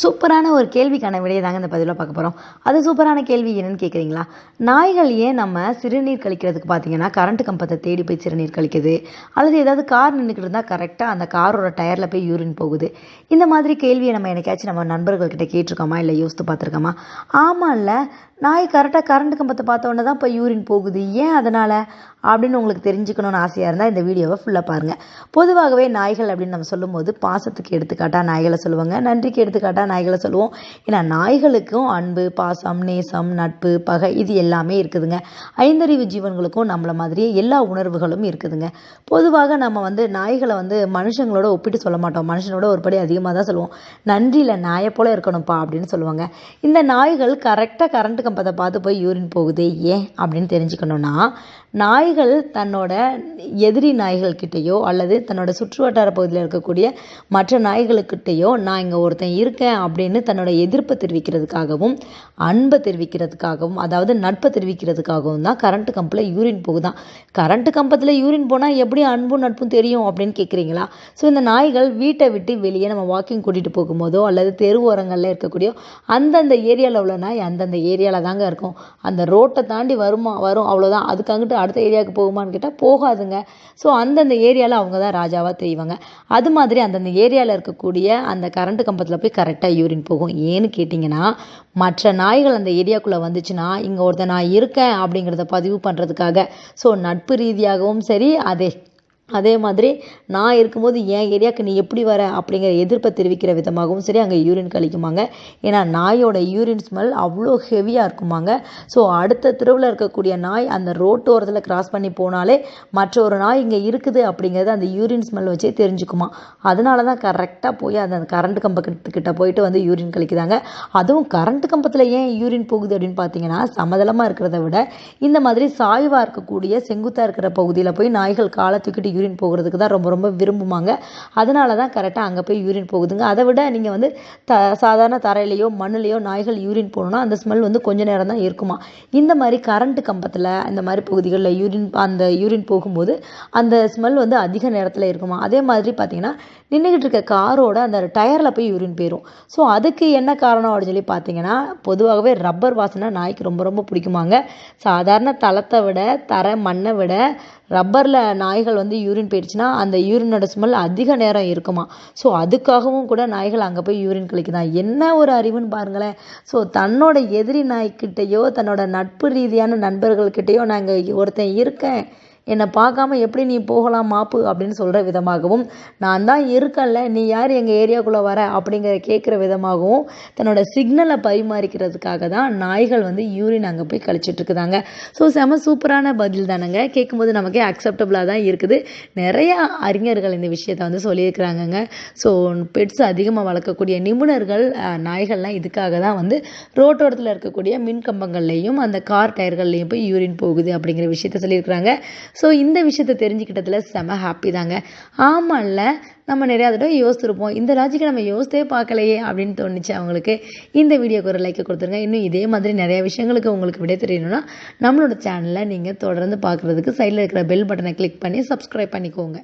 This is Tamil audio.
சூப்பரான ஒரு கேள்விக்கான விடையை தாங்க இந்த பதிவில் பார்க்க போகிறோம் அது சூப்பரான கேள்வி என்னன்னு கேட்குறீங்களா நாய்கள் ஏன் நம்ம சிறுநீர் கழிக்கிறதுக்கு பார்த்தீங்கன்னா கரண்ட் கம்பத்தை தேடி போய் சிறுநீர் கழிக்குது. அல்லது ஏதாவது கார் நின்றுக்கிட்டு இருந்தால் கரெக்டாக அந்த காரோட டயரில் போய் யூரின் போகுது. இந்த மாதிரி கேள்வியை நம்ம என்னைக்காச்சும் நம்ம நண்பர்கள்கிட்ட கேட்டிருக்கோமா? இல்லை யோசித்து பார்த்துருக்கோமா? ஆமாம் இல்லை நாய் கரெக்டாக கரண்ட் கம்பத்தை பார்த்தோன்னே தான் இப்போ யூரின் போகுது. ஏன் அதனால்? அப்படின்னு உங்களுக்கு தெரிஞ்சுக்கணும்னு ஆசையாக இருந்தால் இந்த வீடியோவை ஃபுல்லாக பாருங்கள் பொதுவாகவே நாய்கள் அப்படின்னு நம்ம சொல்லும்போது பாசத்துக்கு எடுத்துக்காட்டாக நாய்களை சொல்லுவாங்க. நன்றிக்கு எடுத்துக்காட்டாக நாய்களை சொல்லுவோம். ஏன்னா நாய்களுக்கும் அன்பு பாசம் நேசம் நட்பு பகை இது எல்லாமே இருக்குதுங்க. ஐந்தறிவு ஜீவன்களுக்கும் நம்மள மாதிரியே எல்லா உணர்வுகளும் இருக்குதுங்க. பொதுவாக நம்ம வந்து நாய்களை வந்து மனுஷங்களோட ஒப்பிட்டு சொல்ல மாட்டோம். மனுஷனோட ஒரு படி அதிகமாக தான் சொல்லுவோம். நன்றியில் நாயை போல இருக்கணும்ப்பா அப்படின்னு சொல்லுவாங்க. இந்த நாய்கள் கரெக்டாக கரண்ட் கம்பத்தை பார்த்து போய் யூரின் போகுது. ஏன்? அப்படின்னு தெரிஞ்சுக்கணுன்னா நாய்கள் தன்னோட எதிரி நாய்கள்கிட்டயோ அல்லது தன்னோட சுற்று வட்டார பகுதியில் இருக்கக்கூடிய மற்ற நாய்களுக்கிட்டேயோ நான் இங்கே ஒருத்தன் இருக்கேன் அப்படின்னு தன்னோட எதிர்ப்பை தெரிவிக்கிறதுக்காகவும் அன்பை தெரிவிக்கிறதுக்காகவும் அதாவது நட்பை தெரிவிக்கிறதுக்காகவும் தான் கரண்ட் கம்பில் யூரின் போகுதான். கரண்ட் கம்பத்தில் யூரின் போனால் எப்படி அன்பும் நட்பும் தெரியும் அப்படின்னு கேட்குறீங்களா ஸோ இந்த நாய்கள் வீட்டை விட்டு வெளியே நம்ம வாக்கிங் கூட்டிகிட்டு போகும்போதோ அல்லது தெரு ஓரங்களில் இருக்கக்கூடிய அந்தந்த ஏரியாவில் உள்ள நாய் அந்தந்த ஏரியாவில் தாங்க இருக்கும். அந்த ரோட்டை தாண்டி வருமா வரும் அவ்வளோதான் அதுக்காங்கிட்டு அடுத்த ஏரியாவுக்கு போகுமான்னு கேட்டால் போகாதுங்க. ஸோ அந்தந்த ஏரியாவில் அவங்க தான் ராஜாவாக தெரிவாங்க. அது மாதிரி அந்தந்த ஏரியாவில் இருக்கக்கூடிய அந்த கரண்ட் கம்பத்தில் போய் கரெக்ட் கரெக்டாக யூரின் போகும். ஏன்னு கேட்டிங்கன்னா மற்ற நாய்கள் அந்த ஏரியாக்குள்ளே வந்துச்சுன்னா இங்கே ஒருத்தன் நான் இருக்கேன் அப்படிங்கிறத பதிவு பண்ணுறதுக்காக ஸோ நட்பு ரீதியாகவும் சரி அதை அதே மாதிரி நான் இருக்கும்போது என் ஏரியாவுக்கு நீ எப்படி வர அப்படிங்கிற எதிர்ப்பை தெரிவிக்கிற விதமாகவும் சரி அங்கே யூரின் கழிக்குமாங்க. ஏன்னா நாயோட யூரின் ஸ்மெல் அவ்வளோ ஹெவியாக இருக்குமாங்க. ஸோ அடுத்த தெருவில் இருக்கக்கூடிய நாய் அந்த ரோட்டோரத்தில் கிராஸ் பண்ணி போனாலே மற்ற ஒரு நாய் இங்கே இருக்குது அப்படிங்கிறது அந்த யூரின் ஸ்மெல் வச்சே தெரிஞ்சுக்குமா. அதனால தான் கரெக்டாக போய் அந்த கரண்ட் கம்பத்துக்கிட்ட போயிட்டு வந்து யூரின் கழிக்குதாங்க. அதுவும் கரண்ட் கம்பத்தில் ஏன் யூரின் போகுது அப்படின்னு பார்த்தீங்கன்னா சமதளமாக இருக்கிறத விட இந்த மாதிரி சாய்வாக இருக்கக்கூடிய செங்குத்தாக இருக்கிற பகுதியில் போய் நாய்கள் காலை தூக்கிட்டு யூரின் போகிறதுக்கு தான் ரொம்ப ரொம்ப விரும்புவாங்க அதனால தான் கரெக்டாக அங்கே போய் யூரின் போகுதுங்க. அதை விட நீங்கள் வந்து த சாதாரண தரையிலையோ மண்ணுலேயோ நாய்கள் யூரின் போகணுன்னா அந்த ஸ்மெல் வந்து கொஞ்ச நேரம் தான் இருக்குமா. இந்த மாதிரி கரண்ட் கம்பத்தில் இந்த மாதிரி பகுதிகளில் யூரின் அந்த யூரின் போகும்போது அந்த ஸ்மெல் வந்து அதிக நேரத்தில் இருக்குமா. அதே மாதிரி பார்த்தீங்கன்னா நின்றுக்கிட்டு இருக்க காரோட அந்த டயரில் போய் யூரின் போயிடும் ஸோ அதுக்கு என்ன காரணம் அப்படின்னு சொல்லி பார்த்தீங்கன்னா பொதுவாகவே ரப்பர் வாசனை நாய்க்கு ரொம்ப ரொம்ப பிடிக்குமாங்க. சாதாரண தளத்தை விட தர மண்ணை விட ரப்பரில் நாய்கள் வந்து யூரின் போயிடுச்சுன்னா அந்த யூரினோட ஸ்மெல் அதிக நேரம் இருக்குமா? ஸோ அதுக்காகவும் கூட நாய்கள் அங்கே போய் யூரின் கழிக்குதான் என்ன ஒரு அறிவுன்னு பாருங்களேன். ஸோ தன்னோட எதிரி நாய்க்கிட்டேயோ தன்னோட நட்பு ரீதியான நண்பர்கள்கிட்டயோ நாங்கள் ஒருத்தன் இருக்கேன். என்னை பார்க்காம எப்படி நீ போகலாம் மாப்பு அப்படின்னு சொல்கிற விதமாகவும் நான் தான் இருக்கேன்ல நீ யார் எங்கள் ஏரியாக்குள்ளே வர அப்படிங்கிற கேட்குற விதமாகவும் தன்னோட சிக்னலை பரிமாறிக்கிறதுக்காக தான் நாய்கள் வந்து யூரின் அங்கே போய் கழிச்சிட்டு இருக்குதாங்க. ஸோ செம சூப்பரான பதில் தானங்க. கேட்கும்போது நமக்கே அக்செப்டபுளாக தான் இருக்குது. நிறையா அறிஞர்கள் இந்த விஷயத்தை வந்து சொல்லியிருக்கிறாங்கங்க. ஸோ பெட்ஸ் அதிகமாக வளர்க்கக்கூடிய நிபுணர்கள் நாய்கள்லாம் இதுக்காக தான் வந்து ரோட்டோரத்தில் இருக்கக்கூடிய மின் கம்பங்கள்லேயும் அந்த கார் டயர்கள்லேயும் போய் யூரின் போகுது அப்படிங்கிற விஷயத்த சொல்லியிருக்கிறாங்க. ஸோ இந்த விஷயத்தை தெரிஞ்சுக்கிட்டதில் செம ஹாப்பி தாங்க. ஆமாம்ல நம்ம நிறையா தடவை யோசிச்சிருப்போம். இந்த லாஜிக்கை நம்ம யோசித்தே பார்க்கலையே அப்படின்னு தோணுச்சு அவங்களுக்கு. இந்த வீடியோக்கு ஒரு லைக்கை கொடுத்துருங்க. இன்னும் இதே மாதிரி நிறைய விஷயங்களுக்கு உங்களுக்கு விடை தெரியணும்னா நம்மளோட சேனலை நீங்கள் தொடர்ந்து பார்க்குறதுக்கு சைடில் இருக்கிற பெல் பட்டனை கிளிக் பண்ணி சப்ஸ்கிரைப் பண்ணிக்கோங்க.